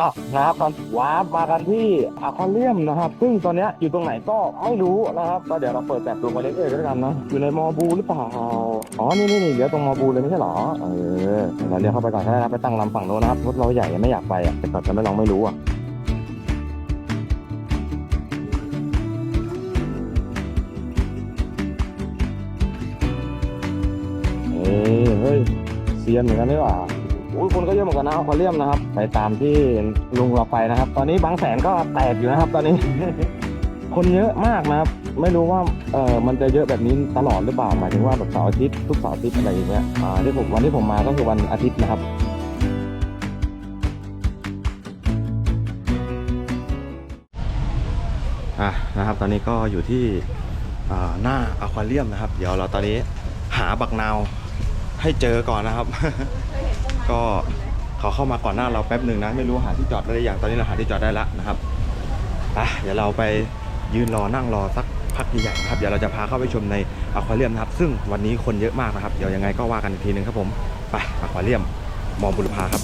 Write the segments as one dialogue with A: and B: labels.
A: อะนะครับตอนว้าร์ปมากันที่อะควาเรียมนะครับ ซึ่งตอนเนี้ยอยู่ตรงไหนก็ไม่รู้นะครับก็เดี๋ยวเราเปิดแบบดูมาเรื่อยๆก็แล้วกันนะอยู่ในมอบูหรือเปล่าอ๋อนี่นี่นี่เดี๋ยวตรงมอบูเลยไม่ใช่เหรอเออเราเรียกเข้าไปก่อนนะครับไปตั้งลำฝั่งโน้นนะครับรถเราใหญ่ไม่อยากไปอะแต่ก่อนจะไม่ลองไม่รู้อะเอ้ยเฮ้ยเซียนเหมือนกันนี่หว่า อุ้ยคนก็เยอะเหมือนกันนะอควาเรียมนะครับ ไปตามที่ลุงเราไปนะครับ ตอนนี้บางแสนก็แตกอยู่นะครับ ตอนนี้ คนเยอะมากนะครับ ไม่รู้ว่าเออมันจะเยอะแบบนี้ตลอดหรือเปล่าหมายถึงว่าแบบเสาร์อาทิตย์ทุกเสาร์อาทิตย์อะไรอย่างเงี้ยอ่าที่ผมวันที่ผมมาก็คือวันอาทิตย์นะครับอะนะครับตอนนี้ก็อยู่ที่อ่าหน้าอควาเรียมนะครับ เดี๋ยวเราตอนนี้หาบักนาวให้เจอก่อนนะครับ ก็เขาเข้ามาก่อนหน้าเราแป๊บหนึ่งนะ ไม่รู้หาที่จอดได้หรือยังตอนนี้เราหาที่จอดได้แล้วนะครับอะเดี๋ยวเราไปยืนรอนั่งรอสักพักใหญ่ๆนะครับเดี๋ยวเราจะพาเข้าไปชมในอควาเรียมนะครับ ซึ่งวันนี้คนเยอะมากนะครับ เดี๋ยวยังไงก็ว่ากันอีกทีนึงครับผม ไปอควาเรียมมองบุรพาครับ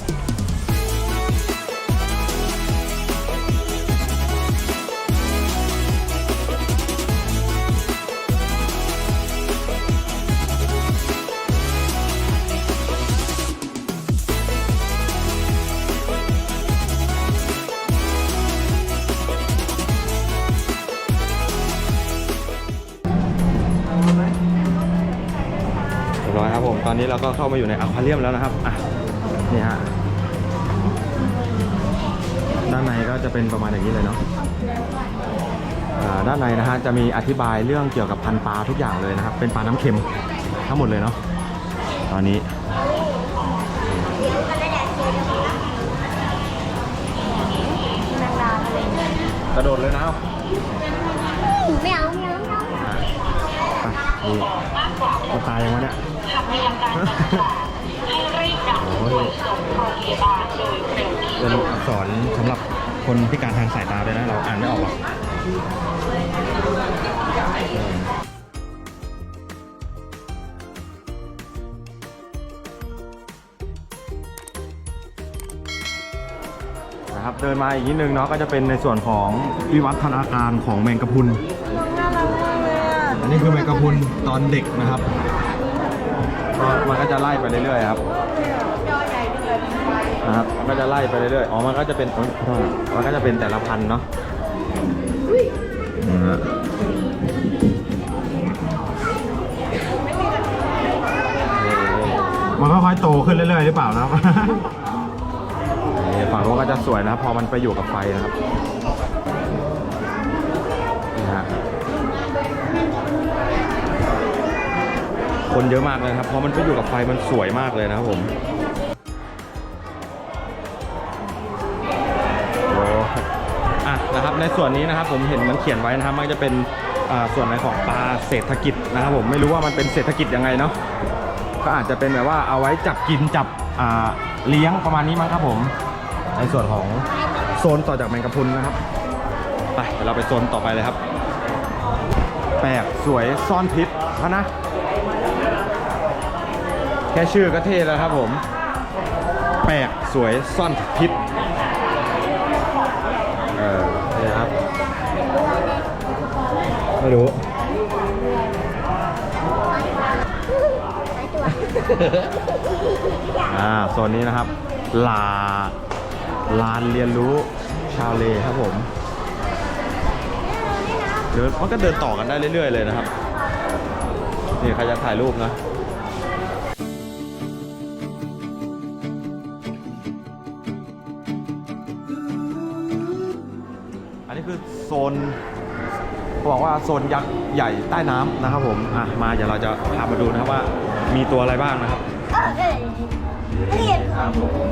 A: อยครับผมตอนนี้เราก็เข้ามาอยู่ในอควาเรียมแล้วนะครับอะนี่ฮะด้านในก็จะเป็นประมาณอย่างนี้เลยเนาะอ่าด้านในนะฮะจะมีอธิบายเรื่องเกี่ยวกับพันธุ์ปลาทุกอย่างเลยนะครับ เป็นปลาน้ำเค็มทั้งหมดเลยเนาะตอนนี้กระโดดเลยนะ
B: ไม่เอาไม่เอาไม่เอา
A: อะ ไปนี่มันตายยังวะเนี่ยโอ้ยเป็นอักษรสำหรับคนพิการทางสายตาด้วยนะ เราอ่านไม่ออกหรอกนะครับเดินมาอีกนิดนึงเนาะก็จะเป็นในส่วนของวิวัฒนาการของแมงกะพรุน
B: น่ารักมากเลยอะ
A: อันนี้คือแมงกะพรุนตอนเด็กนะครับก็ มันก็จะไล่ไปเรื่อยๆครับนะครับ มันก็จะไล่ไปเรื่อยๆ อ๋อ มันก็จะเป็นโอ๊ยขอโทษนะมันก็จะเป็นแต่ละพันธุ์เนาะนะฮะมันก็ค่อยโตขึ้นเรื่อยๆหรือเปล่านะครับนี่ฝั่งโน้นก็จะสวยนะครับ พอมันไปอยู่กับไฟนะครับ คนเยอะมากเลยครับเพราะมันไปอยู่กับไฟมันสวยมากเลยนะครับผมโอ้อะนะครับในส่วนนี้นะครับผมเห็นมันเขียนไว้นะครับมันจะเป็นอ่าส่วนในของปลาเศรษฐกิจนะครับผมไม่รู้ว่ามันเป็นเศรษฐกิจยังไงเนาะก็อาจจะเป็นแบบว่าเอาไว้จับกินจับอ่าเลี้ยงประมาณนี้มั้งครับผม ในส่วนของโซนต่อจากแมงกะพรุนนะครับไปเดี๋ยวเราไปโซนต่อไปเลยครับ แปลกสวยซ่อนพิษพะนะ แค่ชื่อก็เท่แล้วครับผม แปลกสวยซ่อนพิษ เออนี่ครับ ไม่รู้ อ่าโซนนี้นะครับ ลา ลานเรียนรู้ชาวเลครับผม เดินมันก็เดินต่อกันได้เรื่อยๆเลยนะครับ นี่ใครจะถ่ายรูปนะ โซนเขาบอกว่าโซนยักษ์ใหญ่ใต้น้ำนะครับผมอะมาเดี๋ยวเราจะพามาดูนะครับว่ามีตัวอะไรบ้างนะครับ
B: เออเออเรียน
A: ครับผม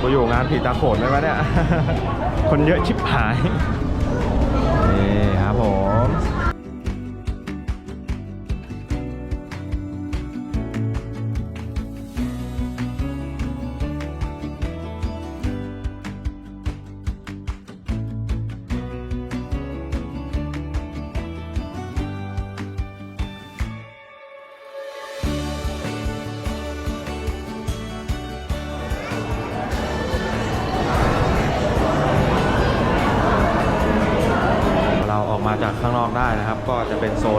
A: กูอยู่งานผีตาโขนไหมวะเนี่ย คนเยอะชิบหาย นี่ครับผม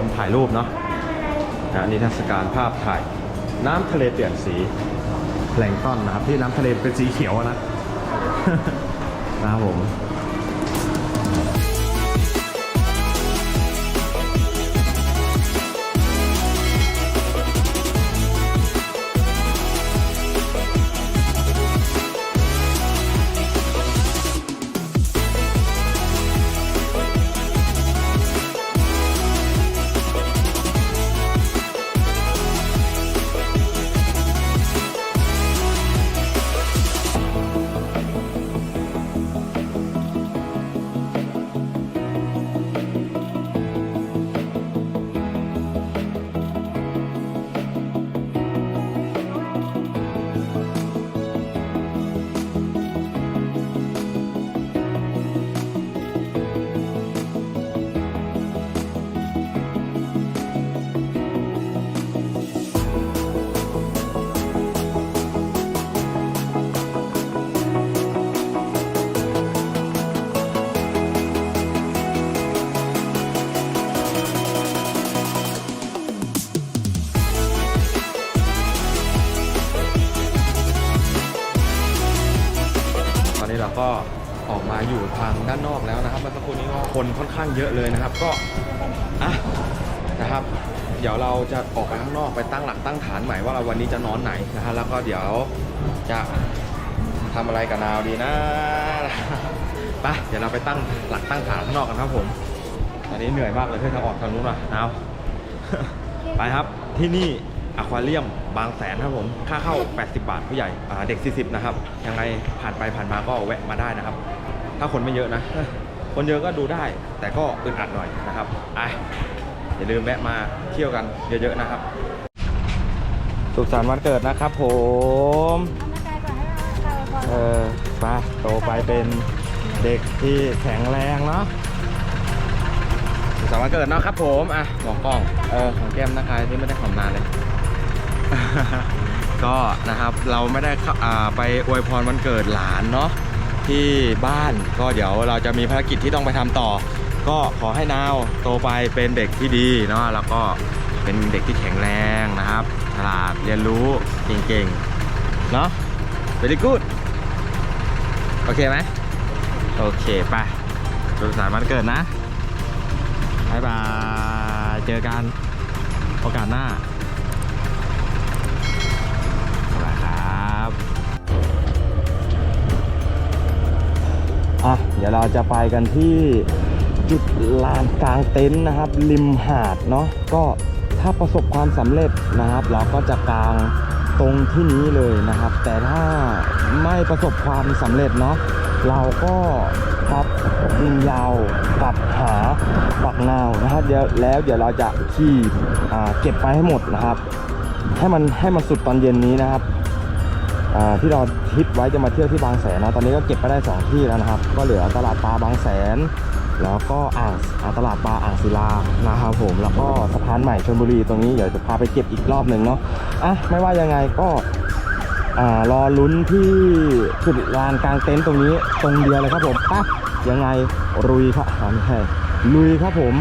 A: นถ่ายรูปเนาะนะนิทรรศการภาพถ่าย น้ำทะเลเปลี่ยนสีแพลงต้นนะครับที่น้ำทะเลเป็นสีเขียวนะ นะครับผม ข้างเยอะเลยนะครับก็อะนะครับเดี๋ยวเราจะออกไปข้างนอกไปตั้งหลักตั้งฐานใหม่ว่าเราวันนี้จะนอนไหนนะฮะแล้วก็เดี๋ยวจะทำอะไรกับนาวดีนะไปเดี๋ยวเราไปตั้งหลักตั้งฐานข้างนอกกันครับผมตอนนี้เหนื่อยมากเลยเพื่อนทางออกทางนู้นอะนาวไปครับที่นี่อควาเรียมบางแสนครับผมค่าเข้า 80 บาทผู้ใหญ่เด็ก 40 นะครับ ยังไงผ่านไปผ่านมาก็แวะมาได้นะครับ ถ้าคนไม่เยอะนะ คนเยอะก็ดูได้ แต่ก็อึดอัดหน่อยนะครับไอะอย่าลืมแวะมาเที่ยวกันเยอะๆนะครับ สุขสันต์วันเกิดนะครับผมเออไปโตไปเป็นเด็กที่แข็งแรงเนาะสุขสันต์วันเกิดเนาะครับ ผมอะมองกล้องเออของแก้มนะคะที่ไม่ได้ขอมนานเลยก็นะครับเราไม่ได้เอ่าไปอวยพรวันเกิดหลานเนาะ ที่บ้านก็เดี๋ยวเราจะมีภารกิจที่ต้องไปทำต่อ ก็ขอให้นาวโตไปเป็นเด็กที่ดีเนาะแล้วก็เป็นเด็กที่แข็งแรงนะครับฉลาดเรียนรู้เก่งๆเนาะ very good โอเคไหมโอเคไปสุขสันต์วันเกิดนะบายบายเจอกันโอกาสหน้า เดี๋ยวเราจะไปกันที่จุดลานกลางเต็นท์นะครับ ริมหาดเนาะก็ถ้าประสบความสำเร็จนะครับ เราก็จะกลางตรงที่นี้เลยนะครับ แต่ถ้าไม่ประสบความสำเร็จเนาะเราก็ครับยิงยาวกับหาปักนาวนะครับเดี๋ยวแล้วเดี๋ยวเราจะขี่เก็บไปให้หมดนะครับ ให้มันให้มันสุดตอนเย็นนี้นะครับ ที่เราทิปไว้จะมาเที่ยวที่บางแสนนะตอนนี้ก็เก็บไปได้ 2 ที่แล้วนะครับ ก็เหลือตลาดปลาบางแสน แล้วก็อ่างตลาดปลาอ่างศิลานะครับผมแล้วก็สะพานใหม่ชลบุรีตรงนี้เดี๋ยวจะพาไปเก็บอีกรอบหนึ่งเนาะอะไม่ว่ายังไงก็รอลุ้นที่จุดลานกลางเต็นท์ตรงนี้ตรงเดียวเลยครับผมไปยังไงรุยครับไม่ใช่ลุยครับผม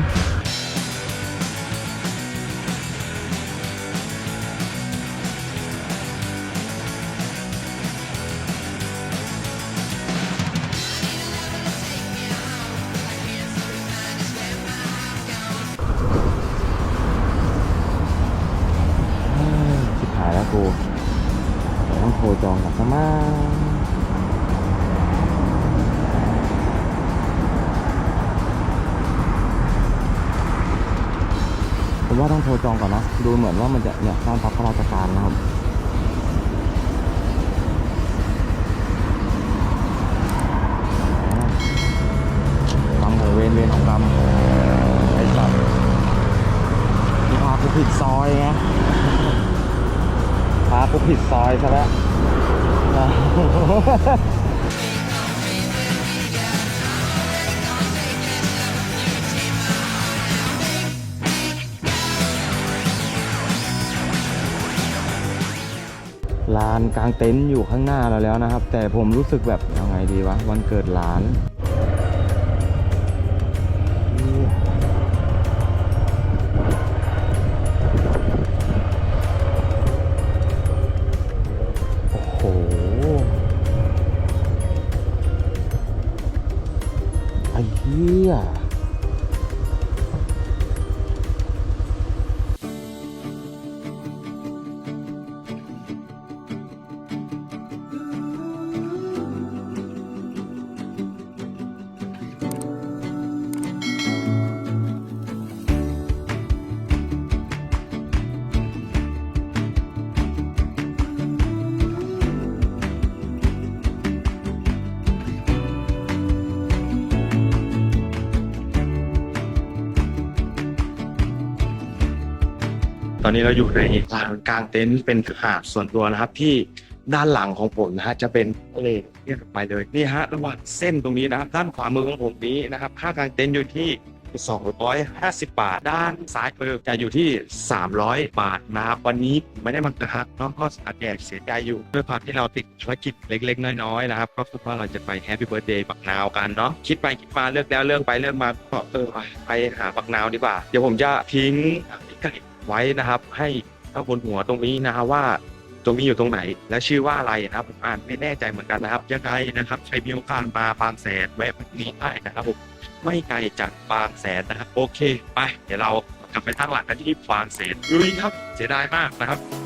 A: ว่าต้องโทรจองก่อนนะ ดูเหมือนว่ามันจะเนี่ยบ้านพักข้าราชการนะครับกรรมของเวรเวรของกรรมไอ้สัตว์นี่พากูผิดซอยไงพากูผิดซอยซะแล้ว ลานกลางเต็นท์อยู่ข้างหน้าเราแล้วนะครับ แต่ผมรู้สึกแบบยังไงดีวะวันเกิดหลาน ตอนนี้เราอยู่ในลานกลางเต็นท์เป็นหาดส่วนตัวนะครับที่ด้านหลังของผมนะฮะจะเป็นทะเลเนี่ยไปเลยนี่ฮะระหว่างเส้นตรงนี้นะครับด้านขวามือของผมนี้นะครับค่ากลางเต็นท์อยู่ที่ 250 บาท ด้านซ้ายมือจะอยู่ที่ 300 บาทนะครับวันนี้ไม่ได้มานะครับน้องก็อาจแอบเสียใจอยู่ด้วยความที่เราติดภารกิจเล็ก ๆ น้อยๆนะครับก็คือว่าเราจะไปแฮปปี้เบิร์ดเดย์บักนาวกันเนาะคิดไปคิดมาเลือกแล้วเลือกไปเลือกมาก็เออไปหาบักนาวดีกว่า เดี๋ยวผมจะทิ้งพิกัด ไว้นะครับ ให้ข้างบนหัวตรงนี้นะครับว่าตรงนี้อยู่ตรงไหน และชื่อว่าอะไรนะครับผมอ่านไม่แน่ใจเหมือนกันนะครับยังไงนะครับใช้มีโอกาสมาบางแสนแวะนี้ได้นะครับผมไม่ไกลจากบางแสนนะครับ โอเค ไป เดี๋ยวเรากลับไปทางหลักกันที่บางแสนลุยครับเสียดายมากนะครับ